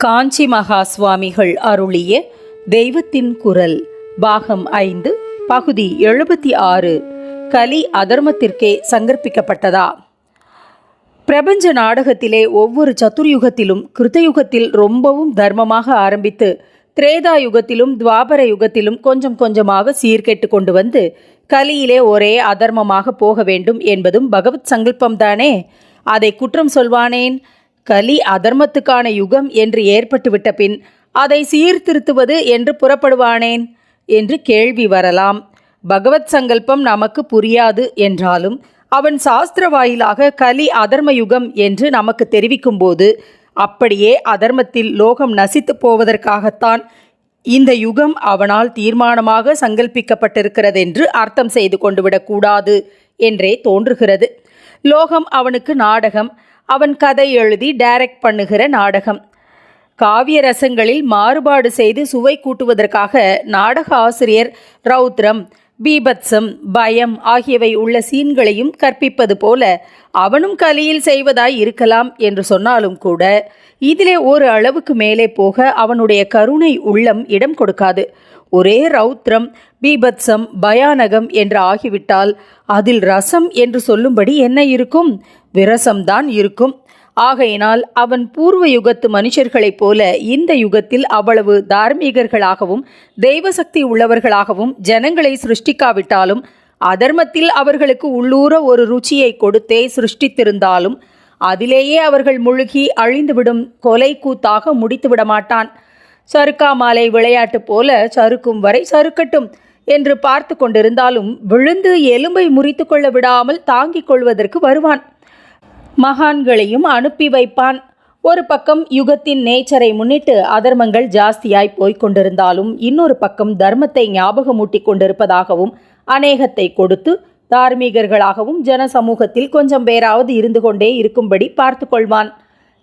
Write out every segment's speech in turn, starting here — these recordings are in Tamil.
காஞ்சி மகா சுவாமிகள் அருளிய தெய்வத்தின் குரல் பாகம் ஐந்து பகுதி எழுபத்தி ஆறு கலி அதர்மத்திற்கே சங்கற்பிக்கப்பட்டதா பிரபஞ்ச நாடகத்திலே ஒவ்வொரு சத்துர்யுகத்திலும் கிருத்தயுகத்தில் ரொம்பவும் தர்மமாக ஆரம்பித்து திரேதா யுகத்திலும் துவாபர யுகத்திலும் கொஞ்சம் கொஞ்சமாக சீர்கெட்டு கொண்டு வந்து கலியிலே ஒரே அதர்மமாக போக வேண்டும் என்பதும் பகவத் சங்கல்பம்தானே? அதை குற்றம் சொல்வானேன்? கலி அதர்மத்துக்கான யுகம் என்று ஏற்பட்டுவிட்ட பின் அதை சீர்திருத்துவது என்று புறப்படுவானேன்? என்று கேள்வி வரலாம். பகவத் சங்கல்பம் நமக்கு புரியாது என்றாலும் அவன் சாஸ்திர வாயிலாக கலி அதர்ம யுகம் என்று நமக்கு தெரிவிக்கும்போது அப்படியே அதர்மத்தில் லோகம் நசித்து போவதற்காகத்தான் இந்த யுகம் அவனால் தீர்மானமாக சங்கல்பிக்கப்பட்டிருக்கிறது என்று அர்த்தம் செய்து கொண்டு விடக்கூடாது என்றே தோன்றுகிறது. லோகம் அவனுக்கு நாடகம் அவன் கதை எழுதி டைரக்ட் பண்ணுகிற நாடகம். காவிய ரசங்களில் மாறுபாடு செய்து சுவை கூட்டுவதற்காக நாடக ஆசிரியர் ரௌத்ரம் பீபத்சம் பயம் ஆகியவை உள்ள சீன்களையும் கற்பிப்பது போல அவனும் கலியில் செய்வதாய் இருக்கலாம் என்று சொன்னாலும் கூட இதிலே ஒரு அளவுக்கு மேலே போக அவனுடைய கருணை உள்ளம் இடம் கொடுக்காது. ஒரே ரௌத்ரம் பீபத்சம் பயானகம் என்று ஆகிவிட்டால் அதில் ரசம் என்று சொல்லும்படி என்ன இருக்கும்? விரசம்தான் இருக்கும். ஆகையினால் அவன் பூர்வ யுகத்து மனுஷர்களைப் போல இந்த யுகத்தில் அவ்வளவு தார்மீகர்களாகவும் தெய்வசக்தி உள்ளவர்களாகவும் ஜனங்களை சிருஷ்டிக்காவிட்டாலும் அதர்மத்தில் அவர்களுக்கு உள்ளூர ஒரு ருச்சியை கொடுத்தே சிருஷ்டித்திருந்தாலும் அதிலேயே அவர்கள் முழுகி அழிந்துவிடும் கொலை கூத்தாக முடித்துவிட மாட்டான். சறுக்காமாலை விளையாட்டு போல சறுக்கும் வரை சறுக்கட்டும் என்று பார்த்து கொண்டிருந்தாலும் விழுந்து எலும்பை முறித்து கொள்ள விடாமல் தாங்கிக் கொள்வதற்கு வருவான். மகான்களையும் அனுப்பி வைப்பான். ஒரு பக்கம் யுகத்தின் நேச்சரை முன்னிட்டு அதர்மங்கள் ஜாஸ்தியாய் போய்க் கொண்டிருந்தாலும் இன்னொரு பக்கம் தர்மத்தை ஞாபகமூட்டி கொண்டிருப்பதாகவும் அநேகத்தை கொடுத்து தார்மீகர்களாகவும் ஜன சமூகத்தில் கொஞ்சம் பேராவது இருந்து கொண்டே இருக்கும்படி பார்த்து கொள்வான்.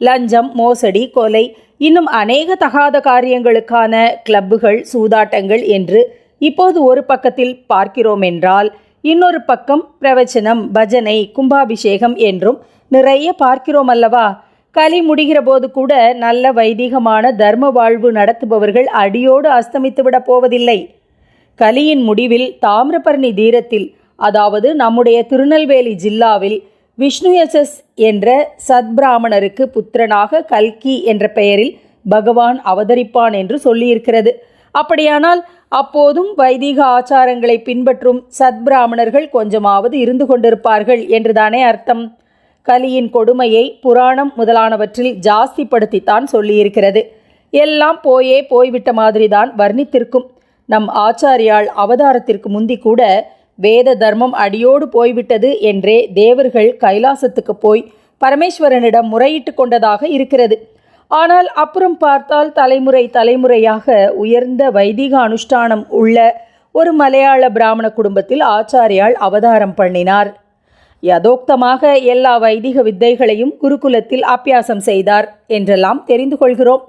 லஞ்சம் மோசடி கொலை இன்னும் அநேக தகாத காரியங்களுக்கான கிளப்புகள் சூதாட்டங்கள் என்று இப்போது ஒரு பக்கத்தில் பார்க்கிறோம் என்றால் இன்னொரு பக்கம் பிரவச்சனம் பஜனை கும்பாபிஷேகம் என்றும் நிறைய பார்க்கிறோம் அல்லவா? கலி முடிகிற போது கூட நல்ல வைதிகமான தர்ம வாழ்வு நடத்துபவர்கள் அடியோடு அஸ்தமித்துவிடப் போவதில்லை. கலியின் முடிவில் தாமிரபரணி தீரத்தில் அதாவது நம்முடைய திருநெல்வேலி ஜில்லாவில் விஷ்ணுயசஸ் என்ற சத்பிராமணருக்கு புத்திரனாக கல்கி என்ற பெயரில் பகவான் அவதரிப்பான் என்று சொல்லியிருக்கிறது. அப்படியானால் அப்போதும் வைதிக ஆச்சாரங்களை பின்பற்றும் சத்பிராமணர்கள் கொஞ்சமாவது இருந்து கொண்டிருப்பார்கள் என்றுதானே அர்த்தம்? கலியின் கொடுமையை புராணம் முதலானவற்றில் ஜாஸ்திப்படுத்தித்தான் சொல்லியிருக்கிறது. எல்லாம் போயே போய்விட்ட மாதிரிதான் வர்ணித்திருக்கும். நம் ஆச்சாரியால் அவதாரத்திற்கு முந்தி கூட வேத தர்மம் அடியோடு போய்விட்டது என்றே தேவர்கள் கைலாசத்துக்கு போய் பரமேஸ்வரனிடம் முறையிட்டு கொண்டதாக இருக்கிறது. ஆனால் அப்புறம் பார்த்தால் தலைமுறை தலைமுறையாக உயர்ந்த வைதிக அனுஷ்டானம் உள்ள ஒரு மலையாள பிராமண குடும்பத்தில் ஆச்சாரியால் அவதாரம் பண்ணினார். யதோக்தமாக எல்லா வைதிக வித்தைகளையும் குருகுலத்தில் அபியாசம் செய்தார் என்றெல்லாம் தெரிந்து கொள்கிறோம்.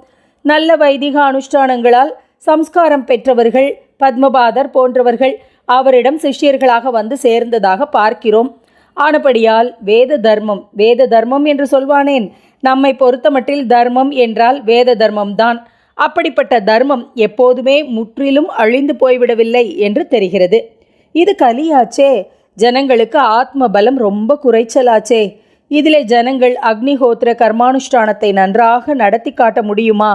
நல்ல வைதிக அனுஷ்டானங்களால் சம்ஸ்காரம் பெற்றவர்கள் பத்மபாதர் போன்றவர்கள் அவரிடம் சிஷ்யர்களாக வந்து சேர்ந்ததாக பார்க்கிறோம். ஆனபடியால் வேத தர்மம் வேத தர்மம் என்று சொல்வானேன். நம்மை பொறுத்தமட்டில் தர்மம் என்றால் வேத தர்மம்தான் அப்படிப்பட்ட தர்மம் எப்போதுமே முற்றிலும் அழிந்து போய்விடவில்லை என்று தெரிகிறது. இது கலியாச்சே ஜனங்களுக்கு ஆத்ம பலம் ரொம்ப குறைச்சலாச்சே. இதிலே ஜனங்கள் அக்னிஹோத்திர கர்மானுஷ்டானத்தை நன்றாக நடத்தி காட்ட முடியுமா?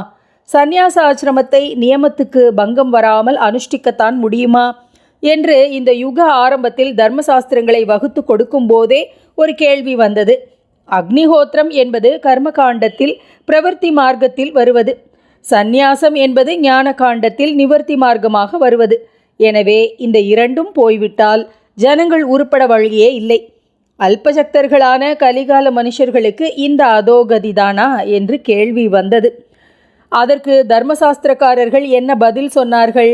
சந்நியாச ஆசிரமத்தை நியமத்துக்கு பங்கம் வராமல் அனுஷ்டிக்கத்தான் முடியுமா? என்று இந்த யுக ஆரம்பத்தில் தர்மசாஸ்திரங்களை வகுத்து கொடுக்கும் போதே ஒரு கேள்வி வந்தது. அக்னிஹோத்திரம் என்பது கர்மகாண்டத்தில் பிரவர்த்தி மார்க்கத்தில் வருவது. சந்நியாசம் என்பது ஞான காண்டத்தில் நிவர்த்தி மார்க்கமாக வருவது. எனவே இந்த இரண்டும் போய்விட்டால் ஜனங்கள் உருப்பட வழியே இல்லை. அல்பசக்தர்களான கலிகால மனுஷர்களுக்கு இந்த அதோகதிதானா என்று கேள்வி வந்தது. அதற்கு தர்மசாஸ்திரக்காரர்கள் என்ன பதில் சொன்னார்கள்?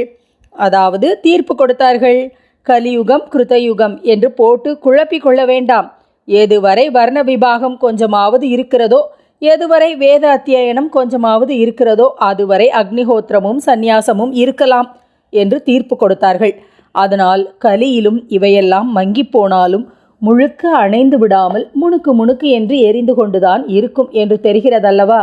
அதாவது தீர்ப்பு கொடுத்தார்கள். கலியுகம் கிருதயுகம் என்று போட்டு குழப்பிக் கொள்ள வேண்டாம். எதுவரை வர்ண விபாகம் கொஞ்சமாவது இருக்கிறதோ எதுவரை வேத அத்தியனம் கொஞ்சமாவது இருக்கிறதோ அதுவரை அக்னிஹோத்திரமும் சந்நியாசமும் இருக்கலாம் என்று தீர்ப்பு கொடுத்தார்கள். அதனால் கலியிலும் இவையெல்லாம் மங்கிப் போனாலும் முழுக்க அணைந்து விடாமல் முணுக்கு முணுக்கு என்று எரிந்து கொண்டுதான் இருக்கும் என்று தெரிகிறதல்லவா?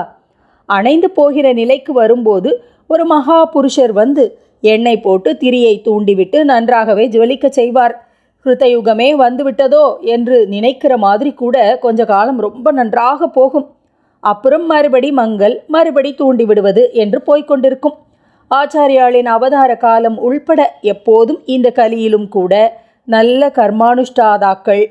அணைந்து போகிற நிலைக்கு வரும்போது ஒரு மகா புருஷர் வந்து எண்ணெய் போட்டு திரியை தூண்டிவிட்டு நன்றாகவே ஜுவலிக்க செய்வார். கிருத்தயுகமே வந்துவிட்டதோ என்று நினைக்கிற மாதிரி கூட கொஞ்ச காலம் ரொம்ப நன்றாக போகும். அப்புறம் மறுபடி மங்கள் மறுபடி தூண்டி விடுவது என்று போய்க்கொண்டிருக்கும் ஆச்சாரியாளின் அவதார காலம் உள்பட எப்போதும் இந்த கலியிலும் கூட நல்ல கர்மானுஷ்டாதாக்கள்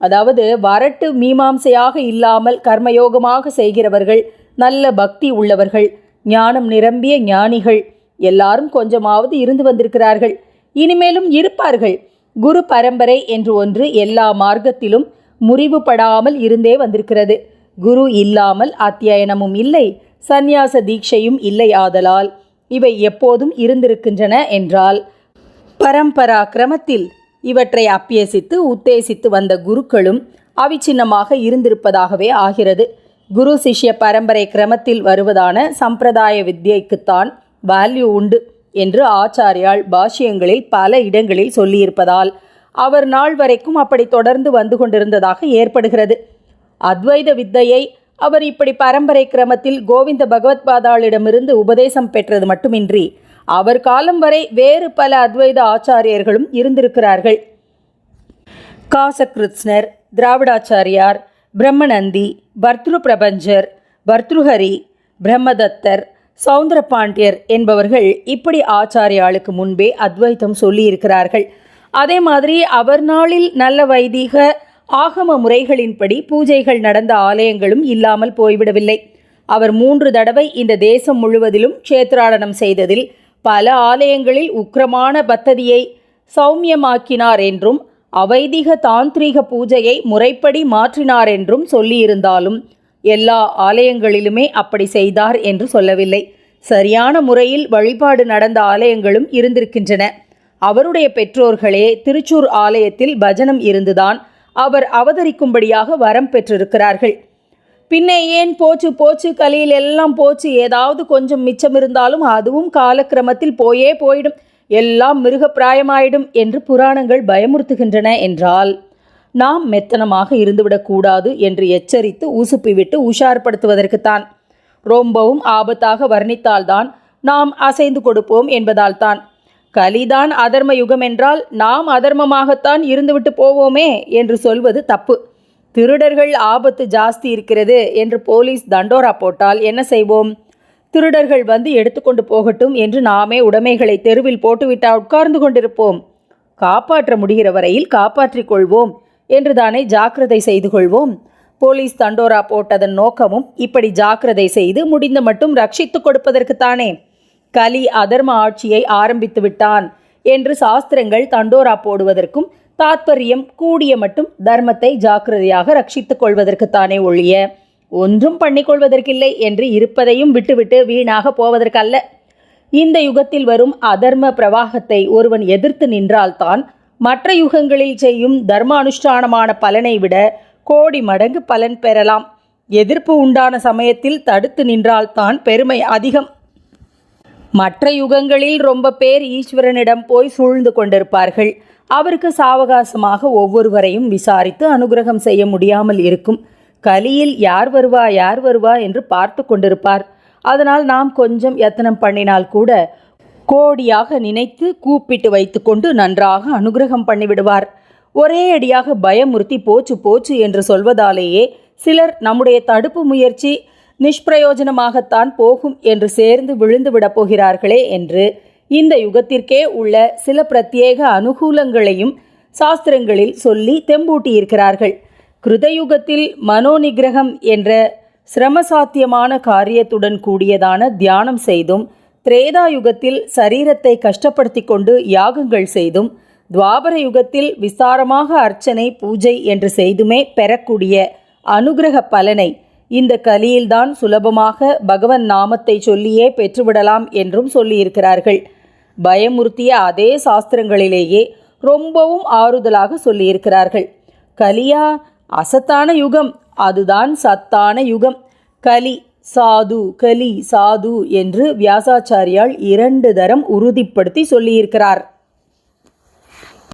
அதாவது வரட்டு மீமாம்சையாக இல்லாமல் கர்மயோகமாக செய்கிறவர்கள் நல்ல பக்தி உள்ளவர்கள் ஞானம் நிரம்பிய ஞானிகள் எல்லாரும் கொஞ்சமாவது இருந்து வந்திருக்கிறார்கள். இனிமேலும் இருப்பார்கள். குரு பரம்பரை என்று ஒன்று எல்லா மார்க்கத்திலும் முறிவுபடாமல் இருந்தே வந்திருக்கிறது. குரு இல்லாமல் அத்தியனமும் இல்லை சந்நியாச தீட்சையும் இல்லை ஆதலால். இவை எப்போதும் இருந்திருக்கின்றன என்றால் பரம்பரா கிரமத்தில் இவற்றை அப்பியசித்து உத்தேசித்து வந்த குருக்களும் அவிச்சின்னமாக இருந்திருப்பதாகவே ஆகிறது. குரு சிஷ்ய பரம்பரை கிரமத்தில் வருவதான சம்பிரதாய வித்யைக்குத்தான் வேல்யூ உண்டு என்று ஆச்சாரியால் பாஷ்யங்களில் பல இடங்களில் சொல்லியிருப்பதால் அவர் நாள் வரைக்கும் அப்படி தொடர்ந்து வந்து கொண்டிருந்ததாக ஏற்படுகிறது. அத்வைத வித்தையை அவர் இப்படி பரம்பரை கிரமத்தில் கோவிந்த பகவத் பாதாளிடமிருந்து உபதேசம் பெற்றது மட்டுமின்றி அவர் காலம் வரை வேறு பல அத்வைத ஆச்சாரியர்களும் இருந்திருக்கிறார்கள். காசகிருத்ஸ்னர் திராவிடாச்சாரியார் பிரம்மநந்தி பர்த்ரு பிரபஞ்சர் பர்த்ருஹரி பிரம்மதத்தர் சௌந்தர பாண்டியர் என்பவர்கள் இப்படி ஆச்சாரியாளுக்கு முன்பே அத்வைத்தம் சொல்லியிருக்கிறார்கள். அதே மாதிரி அவர் நாளில் நல்ல வைதீக ஆகம முறைகளின்படி பூஜைகள் நடந்த ஆலயங்களும் இல்லாமல் போய்விடவில்லை. அவர் மூன்று தடவை இந்த தேசம் முழுவதிலும் க்ஷேத்ராடனம் செய்ததில் பல ஆலயங்களில் உக்கிரமான பத்ததியை சௌமியமாக்கினார் என்றும் அவைதிக தாந்திரீக பூஜையை முறைப்படி மாற்றினார் என்றும் சொல்லியிருந்தாலும் எல்லா ஆலயங்களிலுமே அப்படி செய்தார் என்று சொல்லவில்லை. சரியான முறையில் வழிபாடு நடந்த ஆலயங்களும் இருந்திருக்கின்றன. அவருடைய பெற்றோர்களே திருச்சூர் ஆலயத்தில் பஜனம் இருந்துதான் அவர் அவதரிக்கும்படியாக வரம் பெற்றிருக்கிறார்கள். பின்னே ஏன் போச்சு போச்சு கலியில் எல்லாம் போச்சு ஏதாவது கொஞ்சம் மிச்சம் இருந்தாலும் அதுவும் காலக்கிரமத்தில் போயே போயிடும் எல்லாம் மிருகப்பிராயமாயிடும் என்று புராணங்கள் பயமுறுத்துகின்றன என்றால் நாம் மெத்தனமாக இருந்துவிடக்கூடாது என்று எச்சரித்து உசுப்பிவிட்டு உஷார்படுத்துவதற்குத்தான். ரொம்பவும் ஆபத்தாக வர்ணித்தால்தான் நாம் அசைந்து கொடுப்போம் என்பதால்தான். கலிதான் அதர்ம யுகம் என்றால் நாம் அதர்மமாகத்தான் இருந்துவிட்டு போவோமே என்று சொல்வது தப்பு. திருடர்கள் ஆபத்து ஜாஸ்தி இருக்கிறது என்று போலீஸ் தண்டோரா போட்டால் என்ன செய்வோம்? திருடர்கள் வந்து எடுத்துக்கொண்டு போகட்டும் என்று நாமே உடைமைகளை தெருவில் போட்டுவிட்டா உட்கார்ந்து கொண்டிருப்போம். காப்பாற்ற முடிகிற வரையில் காப்பாற்றிக் கொள்வோம் என்று தானே ஜாக்கிரதை செய்து கொள்வோம். போலீஸ் தண்டோரா போட்டதன் நோக்கமும் இப்படி ஜாக்கிரதை செய்து முடிந்த மட்டும் ரட்சித்துக் கொடுப்பதற்குத்தானே. கலி அதர்ம ஆட்சியை ஆரம்பித்து விட்டான் என்று சாஸ்திரங்கள் தண்டோரா போடுவதற்கும் தாத்பரியம் கூடிய மட்டும் தர்மத்தை ஜாக்கிரதையாக ரட்சித்துக் கொள்வதற்குத்தானே ஒழிய ஒன்றும் பண்ணிக்கொள்வதற்கில்லை என்று இருப்பதையும் விட்டுவிட்டு வீணாக போவதற்கல்ல. இந்த யுகத்தில் வரும் அதர்ம பிரவாகத்தை ஒருவன் எதிர்த்து நின்றால்தான் மற்ற யுகங்களில் செய்யும் தர்ம அனுஷ்டானமான பலனை விட கோடி மடங்கு பலன் பெறலாம். எதிர்ப்பு உண்டான சமயத்தில் தடுத்து நின்றால்தான் பெருமை அதிகம். மற்ற யுகங்களில் ரொம்ப பேர் ஈஸ்வரனிடம் போய் சூழ்ந்து கொண்டிருப்பார்கள். அவருக்கு சாவகாசமாக ஒவ்வொருவரையும் விசாரித்து அனுகிரகம் செய்ய முடியாமல் இருக்கும். கலியில் யார் வருவா யார் வருவா என்று பார்த்து கொண்டிருப்பார். அதனால் நாம் கொஞ்சம் எத்தனம் பண்ணினால் கூட கோடியாக நினைத்து கூப்பிட்டு வைத்துக்கொண்டு நன்றாக அனுகிரகம் பண்ணிவிடுவார். ஒரே அடியாக பயமுறுத்தி போச்சு போச்சு என்று சொல்வதாலேயே சிலர் நம்முடைய தடுப்பு முயற்சி நிஷ்பிரயோஜனமாகத்தான் போகும் என்று சேர்ந்து விழுந்து விடப் போகிறார்களே என்று இந்த யுகத்திற்கே உள்ள சில பிரத்யேக அனுகூலங்களையும் சாஸ்திரங்களில் சொல்லி தெம்பூட்டியிருக்கிறார்கள். கிருதயுகத்தில் மனோநிகிரகம் என்ற சிரமசாத்தியமான காரியத்துடன் கூடியதான தியானம் செய்தும் திரேதா யுகத்தில் சரீரத்தை கஷ்டப்படுத்தி கொண்டு யாகங்கள் செய்தும் துவாபர யுகத்தில் விசாரமாக அர்ச்சனை பூஜை என்று செய்துமே பெறக்கூடிய அனுகிரக பலனை இந்த கலியில்தான் சுலபமாக பகவன் நாமத்தை சொல்லியே பெற்றுவிடலாம் என்றும் சொல்லியிருக்கிறார்கள். பயமுறுத்திய அதே சாஸ்திரங்களிலேயே ரொம்பவும் ஆறுதலாக சொல்லியிருக்கிறார்கள். கலியா அசத்தான யுகம். அதுதான் சத்தான யுகம். கலி சாது கலி சாது என்று வியாசாச்சாரியால் இரண்டு தரம் உறுதிப்படுத்தி சொல்லியிருக்கிறார்.